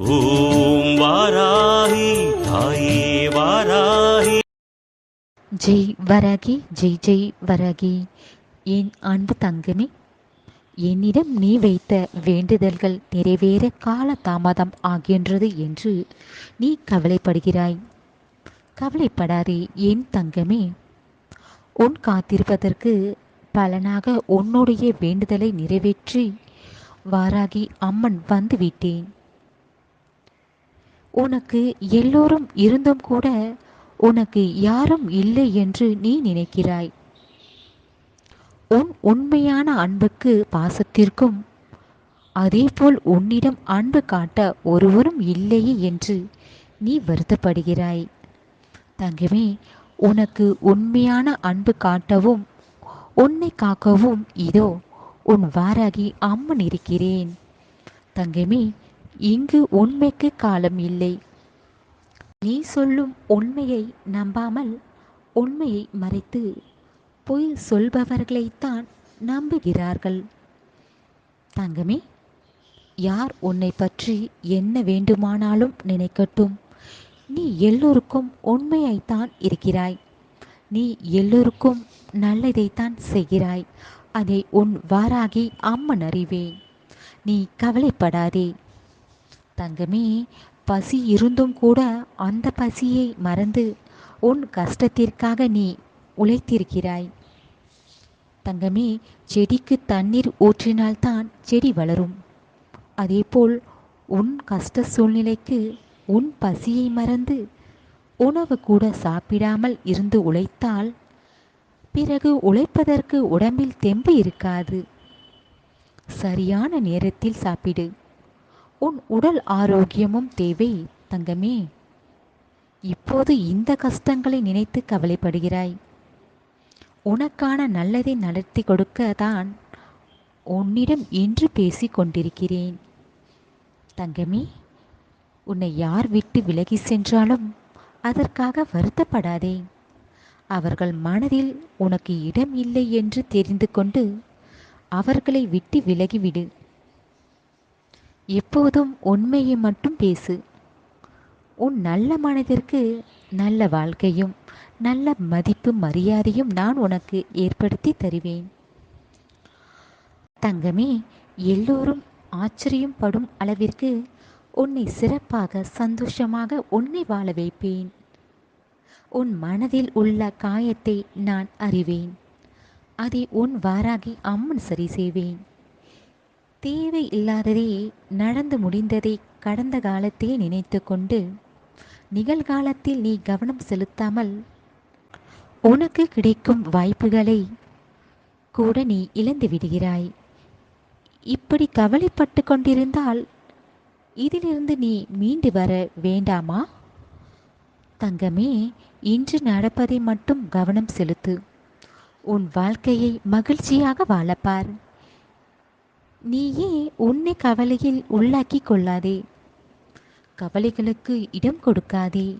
ஓம் வாராகி தாயே வாராகி. ஜெய் வராகி ஜெய் ஜெய் வராகி. என் அன்பு தங்கமே என்னிடம் நீ வைத்த வேண்டுதல்கள் நிறைவேற கால தாமதம் ஆகின்றது என்று நீ கவலைப்படுகிறாய். கவலைப்படாதே என் தங்கமே. உன் காத்திருப்பதற்கு பலனாக உன்னுடைய வேண்டுதலை நிறைவேற்றி வாராகி அம்மன் வந்து விட்டேன் உனக்கு எல்லோரும் இருந்தும் கூட உனக்கு யாரும் இல்லை என்று நீ நினைக்கிறாய். உன் உண்மையான அன்புக்கு பாசத்திற்கும் அதேபோல் உன்னிடம் அன்பு காட்ட ஒருவரும் இல்லையே என்று நீ வருத்தப்படுகிறாய். தங்கமே உனக்கு உண்மையான அன்பு காட்டவும் உன்னை காக்கவும் இதோ உன் வாராகி அம்மன் இருக்கிறேன். தங்கமே இங்கு உண்மைக்கு காலம் இல்லை. நீ சொல்லும் உண்மையை நம்பாமல் உண்மையை மறைத்து பொய் சொல்பவர்களைத்தான் நம்புகிறார்கள். தங்கமே யார் உன்னை பற்றி என்ன வேண்டுமானாலும் நினைக்கட்டும். நீ எல்லோருக்கும் உண்மையைத்தான் இருக்கிறாய். நீ எல்லோருக்கும் நல்லதைத்தான் செய்கிறாய். அதை உன் வாராகி அம்மன் அறிவேன். நீ கவலைப்படாதே. தங்கமே பசி இருந்தும் கூட அந்த பசியை மறந்து உன் கஷ்டத்திற்காக நீ உழைத்திருக்கிறாய். தங்கமே செடிக்கு தண்ணீர் ஊற்றினால்தான் செடி வளரும். அதேபோல் உன் கஷ்ட சூழ்நிலைக்கு உன் பசியை மறந்து உணவு கூட சாப்பிடாமல் இருந்து உழைத்தால் பிறகு உழைப்பதற்கு உடம்பில் தெம்பு இருக்காது. சரியான நேரத்தில் சாப்பிடு. உன் உடல் ஆரோக்கியமும் தேவை தங்கமே. இப்போது இந்த கஷ்டங்களை நினைத்து கவலைப்படுகிறாய். உனக்கான நல்லதை நடத்தி கொடுக்க தான் உன்னிடம் இன்று பேசிக் கொண்டிருக்கிறேன். தங்கமே உன்னை யார் விட்டு விலகி சென்றாலும் அதற்காக வருத்தப்படாதே. அவர்கள் மனதில் உனக்கு இடம் இல்லை என்று தெரிந்து கொண்டு அவர்களை விட்டு விலகிவிடு. எப்போதும் உண்மையை மட்டும் பேசு. உன் நல்ல மனதிற்கு நல்ல வாழ்க்கையும் நல்ல மதிப்பு மரியாதையும் நான் உனக்கு ஏற்படுத்தி தருவேன். தங்கமே எல்லோரும் ஆச்சரியம் படும் அளவிற்கு உன்னை சிறப்பாக சந்தோஷமாக உன்னை வாழ வைப்பேன். உன் மனதில் உள்ள காயத்தை நான் அறிவேன். அதை உன் வாராகி அம்மன் சரி செய்வேன். தேவை இல்லாததே நடந்து முடிந்ததை கடந்த காலத்தையே நினைத்து கொண்டு நிகழ்காலத்தில் நீ கவனம் செலுத்தாமல் உனக்கு கிடைக்கும் வாய்ப்புகளை கூட நீ இழந்து விடுகிறாய். இப்படி கவலைப்பட்டு கொண்டிருந்தால் இதிலிருந்து நீ மீண்டு வர வேண்டாமா? தங்கமே இன்று நடப்பதை மட்டும் கவனம் செலுத்து. உன் வாழ்க்கையை மகிழ்ச்சியாக வாழப்பார். நீயே உன்னை கவலையில் உள்ளாக்கி கொள்ளாதே. கவலைகளுக்கு இடம் கொடுக்காதே.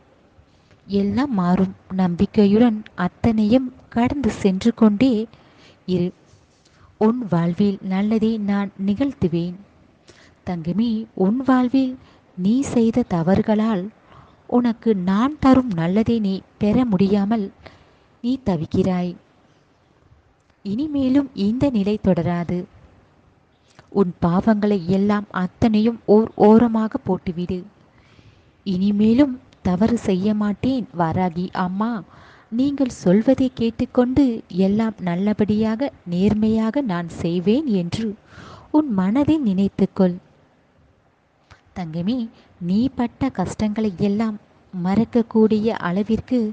எல்லாம் மாறும். நம்பிக்கையுடன் அத்தனையும் கடந்து சென்று கொண்டே இரு. உன் வாழ்வில் நல்லதை நான் நிகழ்த்துவேன். தங்கமே உன் வாழ்வில் நீ செய்த தவறுகளால் உனக்கு நான் தரும் நல்லதை நீ பெற முடியாமல் நீ தவிக்கிறாய். இனிமேலும் இந்த நிலை தொடராது. உன் பாவங்களை எல்லாம் அத்தனையும் ஓர் ஓரமாக போட்டுவிடு. இனிமேலும் தவறு செய்ய மாட்டேன் வராகி அம்மா. நீங்கள் சொல்வதை கேட்டுக்கொண்டு எல்லாம் நல்லபடியாக நேர்மையாக நான் செய்வேன் என்று உன் மனதை நினைத்துக்கொள். தங்கமே நீ பட்ட கஷ்டங்களை எல்லாம் மறக்கக்கூடிய அளவிற்கு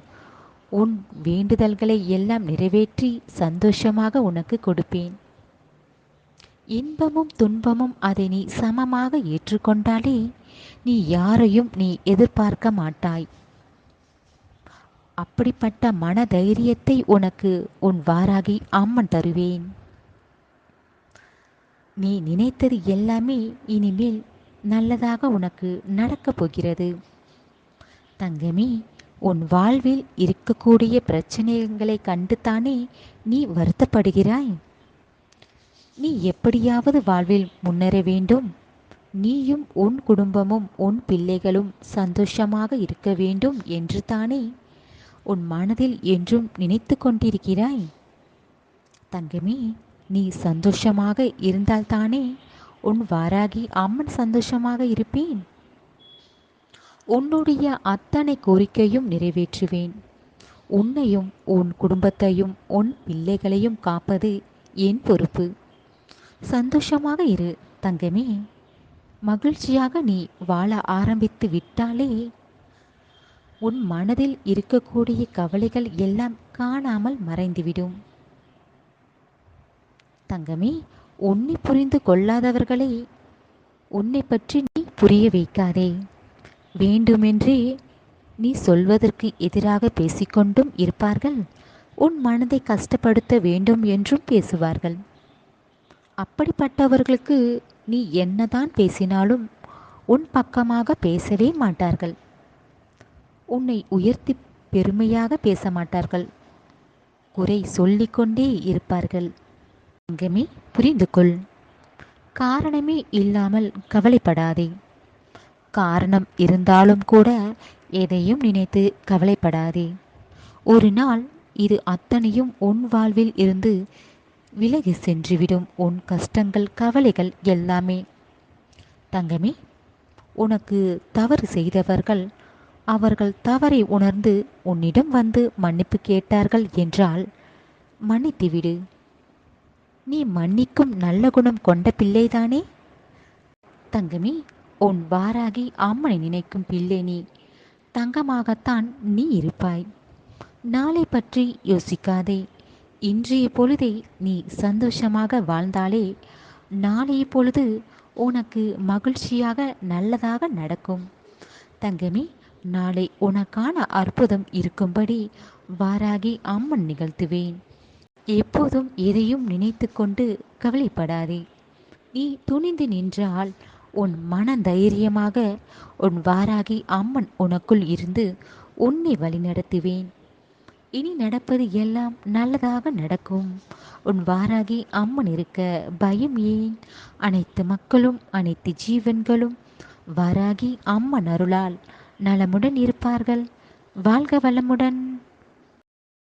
உன் வேண்டுதல்களை எல்லாம் நிறைவேற்றி சந்தோஷமாக உனக்கு கொடுப்பேன். இன்பமும் துன்பமும் அதை நீ சமமாக ஏற்றுக்கொண்டாலே நீ யாரையும் நீ எதிர்பார்க்க மாட்டாய். அப்படிப்பட்ட மன தைரியத்தை உனக்கு உன் வாராகி அம்மன் தருவேன். நீ நினைத்தது எல்லாமே இனிமேல் நல்லதாக உனக்கு நடக்கப் போகிறது. தங்கமே உன் வாழ்வில் இருக்கக்கூடிய பிரச்சனைகளை கண்டுத்தானே நீ வருத்தப்படுகிறாய்? நீ எப்படியாவது வாழ்வில் முன்னேற வேண்டும். நீயும் உன் குடும்பமும் உன் பிள்ளைகளும் சந்தோஷமாக இருக்க வேண்டும் என்று தானே. உன் மனதில் என்றும் நினைத்து கொண்டிருக்கிறாய். தங்கமே நீ சந்தோஷமாக இருந்தால்தானே உன் வாராகி அம்மன் சந்தோஷமாக இருப்பேன். உன்னுடைய அத்தனை கோரிக்கையும் நிறைவேற்றுவேன். உன்னையும் உன் குடும்பத்தையும் உன் பிள்ளைகளையும் காப்பது என் பொறுப்பு. சந்தோஷமாக இரு தங்கமே. மகிழ்ச்சியாக நீ வாழ ஆரம்பித்து விட்டாலே உன் மனதில் இருக்கக்கூடிய கவலைகள் எல்லாம் காணாமல் மறைந்துவிடும். தங்கமே உன்னை புரிந்து கொள்ளாதவர்களை உன்னை பற்றி நீ புரிய வைக்காதே. வேண்டுமென்றே நீ சொல்வதற்கு எதிராக பேசிக்கொண்டும் இருப்பார்கள். உன் மனதை கஷ்டப்படுத்த வேண்டும் என்றும் பேசுவார்கள். அப்படிப்பட்டவர்களுக்கு நீ என்னதான் பேசினாலும் உன் பக்கமாக பேசவே மாட்டார்கள். உன்னை உயர்த்தி பெருமையாக பேச மாட்டார்கள். குறை சொல்லிக்கொண்டே இருப்பார்கள். அங்கமே புரிந்து கொள். காரணமே இல்லாமல் கவலைப்படாதே. காரணம் இருந்தாலும் கூட எதையும் நினைத்து கவலைப்படாதே. ஒரு நாள் இது அத்தனையும் உன் வாழ்வில் இருந்து விலகி சென்றுவிடும் உன் கஷ்டங்கள் கவலைகள் எல்லாமே. தங்கமே உனக்கு தவறு செய்தவர்கள் அவர்கள் தவறை உணர்ந்து உன்னிடம் வந்து மன்னிப்பு கேட்டார்கள் என்றால் மன்னித்துவிடு. நீ மன்னிக்கும் நல்ல குணம் கொண்ட பிள்ளைதானே? தங்கமி உன் வாராகி அம்மனை நினைக்கும் பிள்ளை நீ. தங்கமாகத்தான் நீ இருப்பாய். நாளை பற்றி யோசிக்காதே. இன்றைய பொழுதை நீ சந்தோஷமாக வாழ்ந்தாலே நாளைய பொழுது உனக்கு மகிழ்ச்சியாக நல்லதாக நடக்கும். தங்கமே நாளை உனக்கான அற்புதம் இருக்கும்படி வாராகி அம்மன் நிகழ்த்துவேன். எப்போதும் எதையும் நினைத்து கொண்டு கவலைப்படாதே. நீ துணிந்து நின்றால் உன் மன தைரியமாக உன் வாராகி அம்மன் உனக்குள் இருந்து உன்னை வழிநடத்துவேன். இனி நடப்பது எல்லாம் நல்லதாக நடக்கும். உன் வாராகி அம்மன் இருக்க பயம் ஏன்? அனைத்து மக்களும் அனைத்து ஜீவன்களும் வாராகி அம்மன் அருளால் நலமுடன் இருப்பார்கள். வாழ்க வளமுடன்.